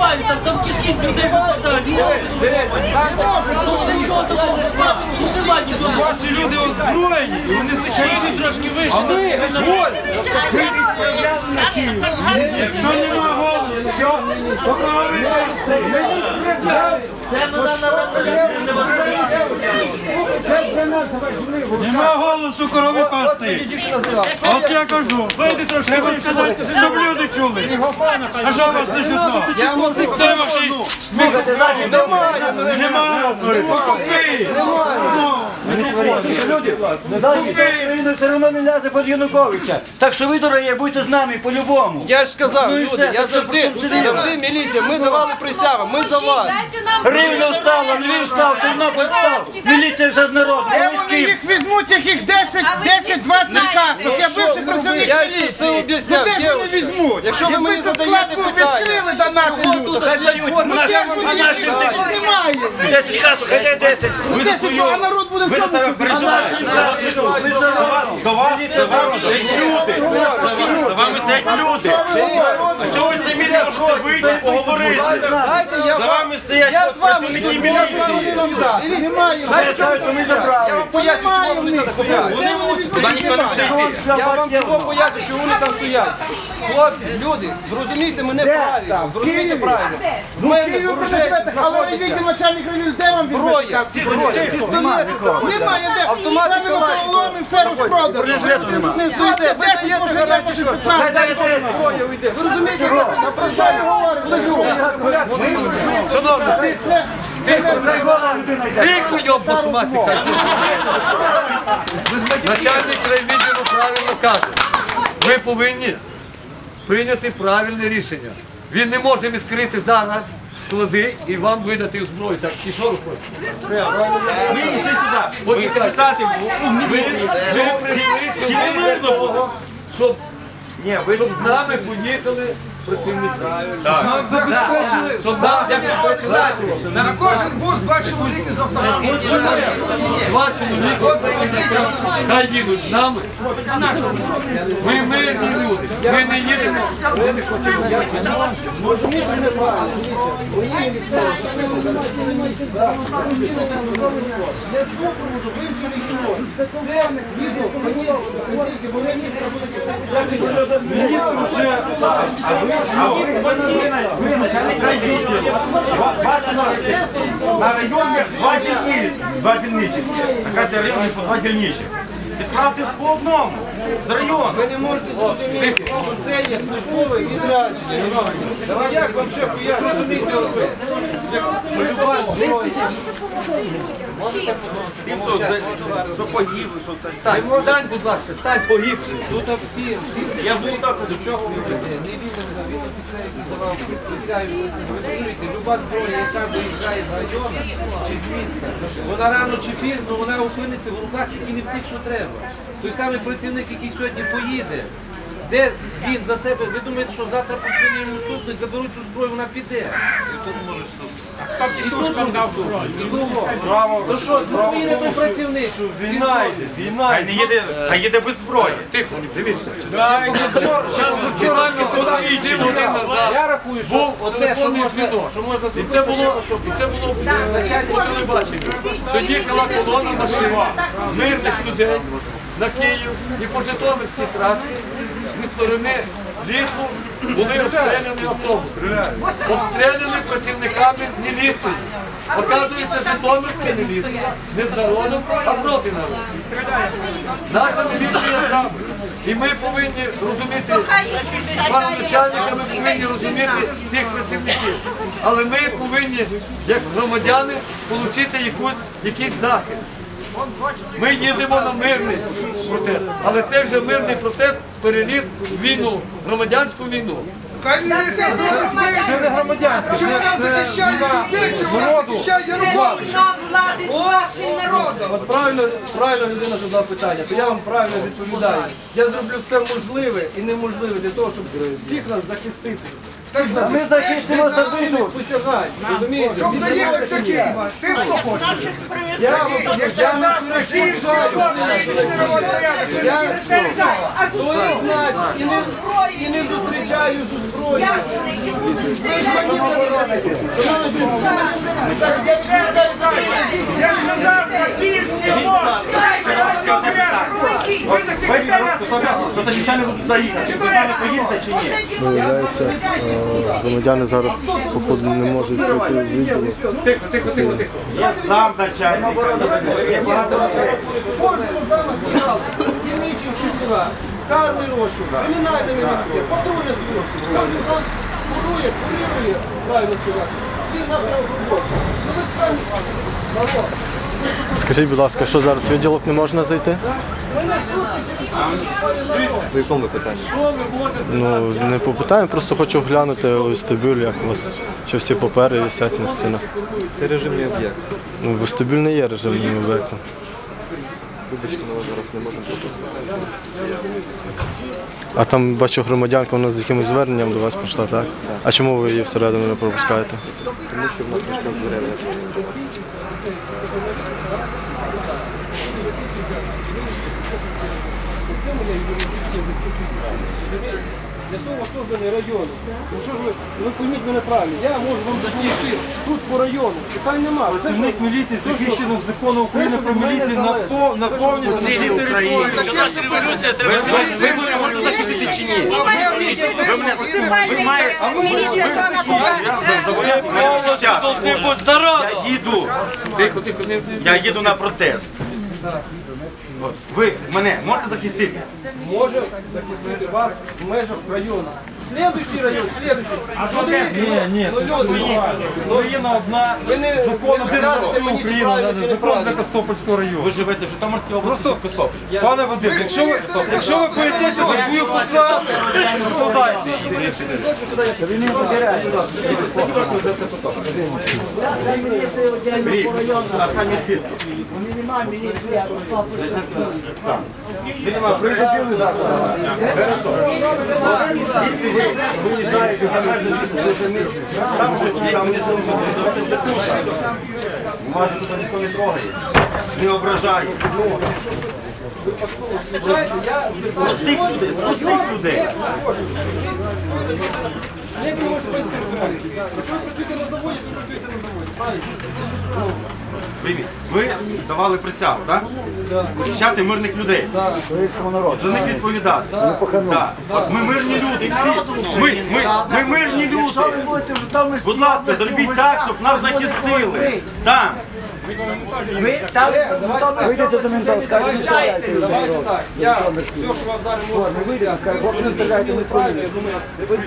бувають, там, там кишки з людей випадають. Тут нічого такого немає. Тут немає нічого. Ваші люди озброєні, і вони захищені трошки вище. Якщо нема голови, все, Нема голосу корови пасти. От я кажу, вийди трошки, треба сказати, щоб люди чули. А що вас не чутно? Де ваші? Немає, немає. Покупи. Україна все одно не ляже під Януковича. Так що ви, дорогі, будьте з нами по-любому. Я ж сказав, Ну люди, я завжди, завжди міліція, ми давали присягу, ми за вас. Рівно встала, Львів став, Тернопіль став. Міліція вже з народу. Де вони їх візьмуть, яких 10, 10, 20 касок? Я бивший працівник Я ж це міліції. об'ясняв, Ну де ж вони візьмуть? Якщо ви мені задаєте складку питання, відкрили до нас люди. Хай дають, на де ж їх? Немає. 10 касок, хай 10. Ну, 10, а народ буде в чому? До вас за вами стоять люди. За вами стоять люди. А чого ви самі не можете вийти і поговорити? За вами стоять працівники міліції. Немає. Вони там стоять. Вони ніхто не буде йти. Я вам чого поясню, чого вони там стоять. Хлопці, люди, зрозумійте мене правильно, зрозумійте правильно. В мене Київ в ви Ружейці але начальник райвідділу, де вам візьмете зброя, пістолети. Немає де. Автомати Калашникова. все розпродали. Не стоїте, ви даєте гарантію, що 15. Хай дає 10. зброя уйде. Ви розумієте, яка це ви говорите? Шановні, Тихо, йоб вашу мати, кажу. Начальник райвідділу правильно каже. Ми повинні прийняти правильне рішення. Він не може відкрити зараз склади і вам видати зброю. Так, і що ви хочете? ви йшли сюди. Почекайте. Депутати, Ми, ми прийшли щоб, щоб з нами поїхали Нам забезпечили. На кожен бус два чоловіки з автоматом. Два працівника, хай їдуть з нами. Ми мирні люди. Ми не їдемо, ми не хочемо. На районі два дільні, два дільничі. На кожній районі по два дільничі. Відправте по одному з району. Ви не можете зрозуміти, що це є службове відрядження. Давай як вам ще пояснити? Що вас зброя. можете допомогти людям. Чим? Тим, що, за- що погибли, що це. Стань, стань, будь ласка, стань погибши. Тут всі, всі Я був так. до чого ви? Не він, він офіцер, давав присягу. Ви розумієте, люба зброя, яка виїжджає з району чи з міста, вона рано чи пізно, вона опиниться в руках і не в тих, що треба. Той самий працівник, який сьогодні поїде, де він за себе, ви думаєте, що завтра по спині йому стукнуть, заберуть ту зброю, вона піде. І тут може стукнути. І тут може стукнути. І кого? То що, ну він той працівник. Всі Війна йде, війна. Хай не їде, їде без зброї. Тихо, дивіться. Дві Я рахую, що був одне, що телефонний можна, дзвінок. що можна І зробити, це це було, і це було е, по телебаченню, що їхала колона машин мирних людей на Київ і по Житомирській трасі сторони лісу були обстріляні автобуси. Обстріляні працівниками міліції. Оказується, Житомирська міліція не з народом, а проти народу. Наша міліція з нами. І ми повинні розуміти, з паном начальником ми повинні розуміти всіх працівників. Але ми повинні, як громадяни, отримати якийсь захист. Ми їдемо на мирний протест, але цей вже мирний протест переліз в війну, громадянську війну. Хай міліція зробить вигляд, що вона захищає людей, чи вона захищає Януковича. Влади з власним народом. От правильно, правильно людина задала питання, то я вам правильно відповідаю. Я зроблю все можливе і неможливе для того, щоб всіх нас захистити. Так Ми захистимо за війну. Присягай, розумієте? Щоб доїхати до Києва. Ти хто хочеш? Я вам кажу, я не перешкоджаю. Я і не, і не зустрічаю зі зброєю. Ви ж мені забираєте. Просто нічого туди їхати. Ви з нами поїдете чи ні? Виявляється, е, громадяни зараз походу не можуть пройти в відділу. Тихо, тихо, тихо, тихо. Я сам начальник. Є багато людей. Кожному зараз сказали, дільничі структура, карний розшук, кримінальна міліція, патрульна служба. Кожен сам курує, курірує, правильно сказати, свій напрямок роботи. Ну ви справді, Скажіть, будь ласка, що зараз в відділок не можна зайти? В якому питанні? Ну, не по питанню, просто хочу глянути вестибюль, як у вас, чи всі папери висять на стінах. Це режимний об'єкт. Ну, вестибюль не є режимним об'єктом. Вибачте, ми вас зараз не можемо пропустити. А там бачу громадянка, вона з якимось зверненням до вас прийшла, так? А чому ви її всередину не пропускаєте? Тому що вона прийшла з Для того созданий район. Ну що ж ви, ви пойміть мене правильно, я можу вам допомогти тут по району. Питань нема. Все, що- Працівник міліції все, захищено законом України про що міліцію на залежить. на повністю цій території. революція треба. Ви мене можете захистити чи ні? Ви мене ви маєте Я їду. Я їду на протест. Ви мене можете захистити? може захистити вас в межах району. Слідуючий район, слідуючий. Ні, ні, Ну, люди, Україна одна, ви не закон один розказуйте мені, чи Україна, правильно, чи закон для неправильно. Костопольського району. Ви живете в Житомирській області в Костопілі? Пане Вадим, якщо ви, якщо ви боїтеся за свою посаду, складайте. А самі звідки? Видимо, приїжджали, так. Хорошо. Якщо ви виїжджаєте за межі Житомирщини, там же там не тут. Вас тут ніхто не трогає, не ображає. Спустих людей, спустих людей. Як можете переконані? Якщо ви працюєте на заводі, то працюєте на заводі. Привіт. Ви давали присягу, так? Захищати мирних людей. За них відповідати. Так. От Ми мирні люди, всі. Ми, ми, ми мирні люди. Будь ласка, зробіть так, щоб нас захистили. Там. Вийдете до мента, скажете, Давайте так. Я все, що вам зараз можу не стріляйте неправильно, я думаю, ви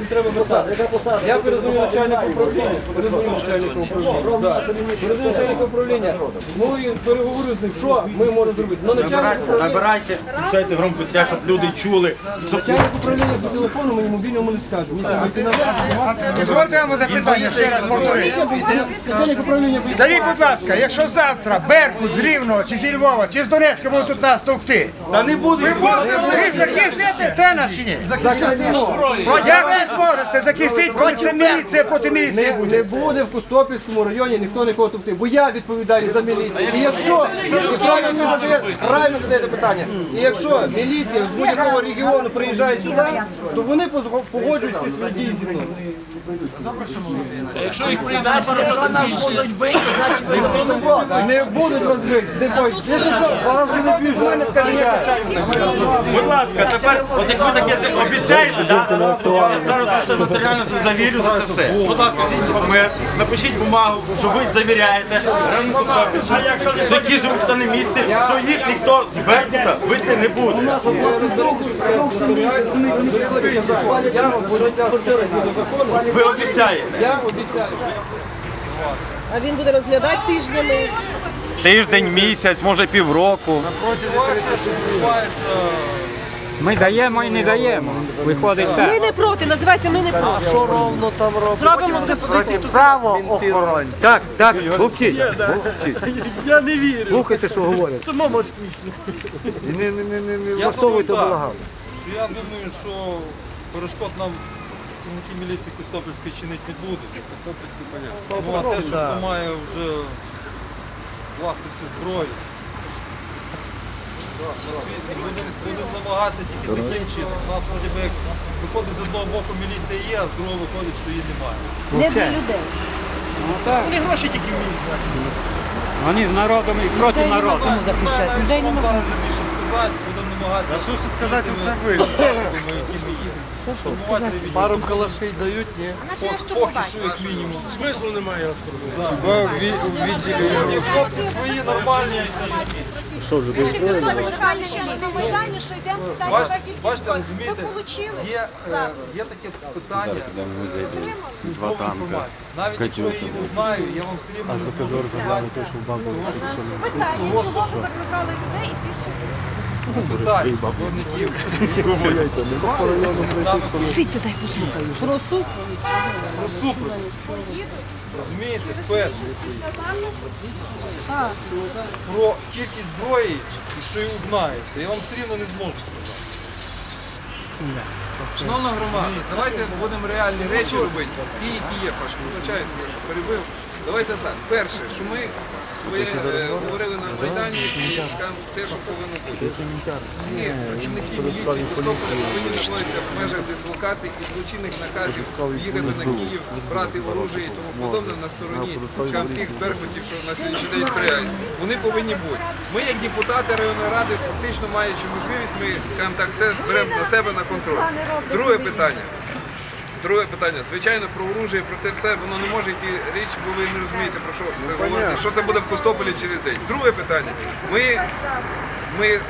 не треба питати. Я перезвоню начальнику управління, перезвоню начальнику управління. Перезвоню начальнику управління. Ну і переговорю з ним, що ми можемо зробити. Ну начальник Набирайте, управління, набирайте, включайте громко связь, щоб люди чули. Щоб... начальник управління по телефону мені мобільному не скаже. Мені треба йти наверх. Дозвольте вам одне питання ще раз повторити. Начальник управління Скажіть, будь ласка, якщо завтра Беркут з Рівного, чи зі Львова, чи з Донецька будуть тут нас товкти, Та не буде. ви захистите те нас чи ні? Як ви зможете захистити, коли це міліція проти міліції Не, буде? не буде в Костопільському районі ніхто нікого товти, бо я відповідаю за міліцію. І якщо, правильно задає, правильно задаєте питання, і якщо міліція з будь-якого регіону приїжджає сюди, то вони позго- погоджують ці свої дії зі мною. Якщо їх приїдає пару більше. Не будуть вас бити, не бойтесь. Якщо що, вам вже не. Будь ласка, тепер, от як ви таке обіцяєте, да? я зараз на це нотаріально завірю за це все. Будь ласка, візьміть папер, напишіть бумагу, що ви завіряєте, Костопіль, що які живуть в даному місці, що їх ніхто з Беркута вийти не буде. Ви обіцяєте. я обіцяю. А він буде розглядати тижнями. Тиждень, місяць, може півроку. Ми даємо і не даємо. Виходить так. Ми не проти, називається ми не проти. Що ровно там робимо? Зробимо все позитивно. Право охоронь. Так, так, мовчіть. Я не вірю. Слухайте, що говорять. Самому смішно. І не, не, не, не, не влаштовуйте балаган. Я думаю, що перешкод нам працівники міліції Костопільської чинити не будуть. Ну а те, що хто має вже власності зброї, будемо намагатися тільки таким чином. У нас вроді би як виходить з одного боку міліція є, а з другого виходить, що її немає. Не для людей. Вони гроші тільки вміють. Вони з народом і проти народу. Захищати? Людей Вам немає. зараз вже більше сказати, намагатися. А що ж тут казати, це ви? засобами, які ми є. Штурмувати ревізію. Пару калашей дають, ні? Поки що як мінімум. Смислу немає Хлопці свої нормальні. на Майдані, що йдемо питання Бачите, так і бачите, Ви розумієте, получили є, е, за є таке питання службової інформації. Навіть якщо я її узнаю, я вам все рівно не зможу сказати. питання, чого ви закликали людей іти сюди. Виробників. Сидьте, дай послухаю. Просто Про супер. Розумієте, перше. Про кількість зброї, якщо її узнаєте, я вам все рівно не зможу сказати. Шановна громада, давайте будемо реальні речі робити, ті, які є, Паш, вибачаюся, я що перебив. Давайте так. Перше, що ми своє е, говорили на Майдані і скажемо те, що повинно бути. Всі працівники міліції Костополя повинні знаходитися в межах дислокацій і злочинних наказів їхати на Київ, брати оружие і тому подобне на стороні скажімо, тих беркутів, що на сьогоднішній день сприяють. Вони повинні бути. Ми, як депутати районної ради, фактично маючи можливість, ми скажімо так, це беремо на себе на контроль. Друге питання. Друге питання. Звичайно, про оружие, про те все, воно не може йти річ, бо ви не розумієте про що це говорите. Що це буде в Костополі через день. Друге питання. Ми, ми е,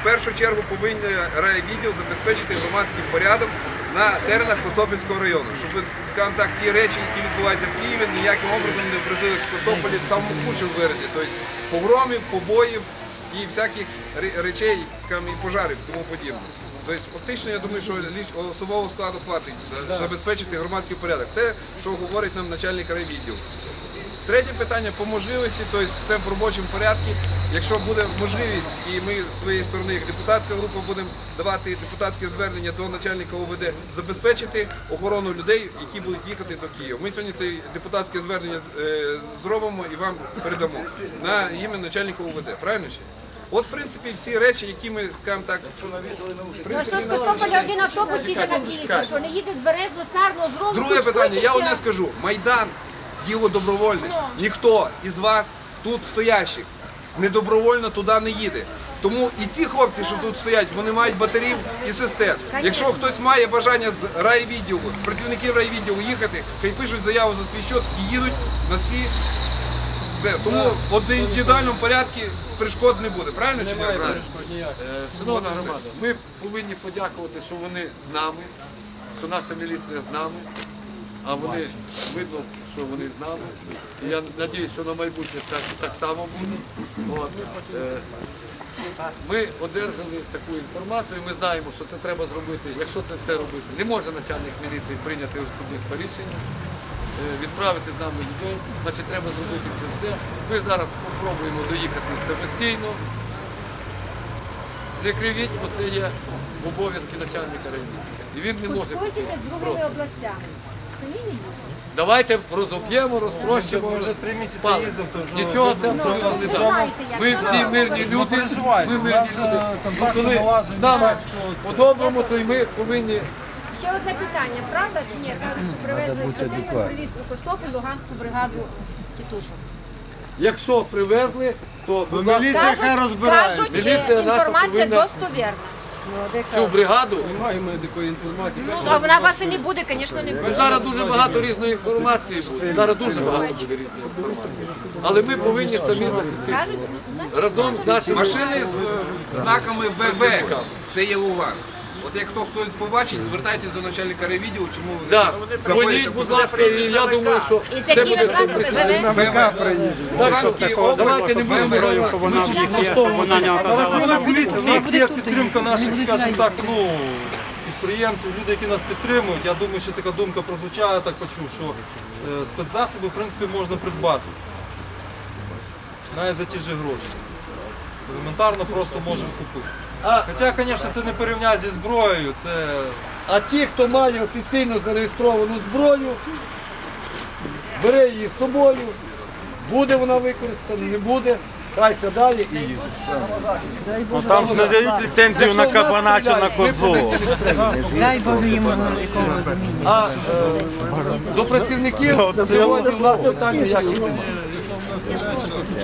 в першу чергу повинні райвідділ забезпечити громадський порядок на теренах Костопільського району, щоб, скажімо так, ті речі, які відбуваються в Києві, ніяким образом не образились в Костополі в самому худшому виразі. Тобто погромів, побоїв і всяких речей, скажімо, і пожарів, тому подібне. Тобто, фактично, я думаю, що особового складу хватить забезпечити громадський порядок. Те, що говорить нам начальник райвідділу. Третє питання по можливості, тобто це в робочому порядку. Якщо буде можливість, і ми з своєї сторони, як депутатська група, будемо давати депутатське звернення до начальника ОВД, забезпечити охорону людей, які будуть їхати до Києва. Ми сьогодні це депутатське звернення е, зробимо і вам передамо на ім'я начальника ОВД. Правильно чи? От, в принципі, всі речі, які ми, скажімо так, Ну що з Костополя один автобус їде на Київ, що не їде з Березно, Сарно, з Ровно. Друге питання, я одне скажу. Майдан діло добровольне. Ніхто із вас тут стоящих недобровольно туди не їде. Тому і ці хлопці, що тут стоять, вони мають батарів і сестер. Якщо хтось має бажання з райвідділу, з працівників райвідділу їхати, хай пишуть заяву за свій счет і їдуть на всі. Це тому от в індивідуальному порядку перешкод не буде. Правильно чи ні? Правильно. Шановна громада, ми повинні подякувати, що вони з нами, що наша міліція з нами, а вони видно, що вони з нами. І я сподіваюся, що на майбутнє так, так само буде. От. Е, Ми одержали таку інформацію, ми знаємо, що це треба зробити. Якщо це все робити, не може начальник міліції прийняти особисте рішення, е, відправити з нами людей, значить треба зробити це все. Ми зараз спробуємо доїхати самостійно. Не кривіть, бо це є обов'язки начальника району. І він не може. Спілкуйтеся з другими областями. Самі не їдете. Давайте розоб'ємо, розтрощимо. Ми вже три місяці їздимо, то вже Нічого це Ну, абсолютно не знаєте, Ми всі мирні люди. Ми мирні люди. е, коли налажені, з нами так, що це- по-доброму, то й ми повинні Ще одне питання, правда чи ні? Кажуть, що привезли сюди, привіз у Костопіль Луганську бригаду тітушок. Якщо привезли, то будь ласка, Міліція хай розбирається. кажуть, Міліція е, наша інформація повинна- достовірна. цю бригаду. Немає в мене такої інформації. Ну, а вона вас і не буде, звісно, не буде. Зараз дуже багато різної інформації буде. Зараз дуже багато буде різної інформації. Але ми повинні самі захистити. Кажуть, ну, Разом з нашими Машини з е, знаками ВВ. Це є Луганськ. От як хто хтось побачить, звертайтесь до начальника райвідділу, чому вони Да. Дзвоніть, будь ласка, і я думаю, що І з це якими буде знаками супер. ВВ? Луганській області. Давайте не будемо грати. Вона не Але дивіться, у нас є підтримка наших, скажімо так, ну, підприємців, люди, які нас підтримують. Я думаю, що така думка прозвучала, я так почув, що е, спецзасоби, в принципі, можна придбати. Навіть за ті ж гроші. Елементарно просто можемо купити. Хоча, звісно, це не порівняти зі зброєю, це А ті, хто має офіційно зареєстровану зброю, бере її з собою, буде вона використана, не буде. хай далі і їздять. Ну там ж не дають ліцензію на кабана чи на козу. Дай Боже йому якого замінює. А е, до працівників сьогодні у нас питання ніяких немає.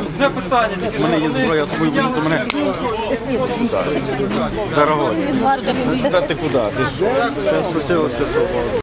Одне питання, тільки мене є Зброя свою, то мене. Дорогой. Та ти куди? Ти ж Просилося свободу.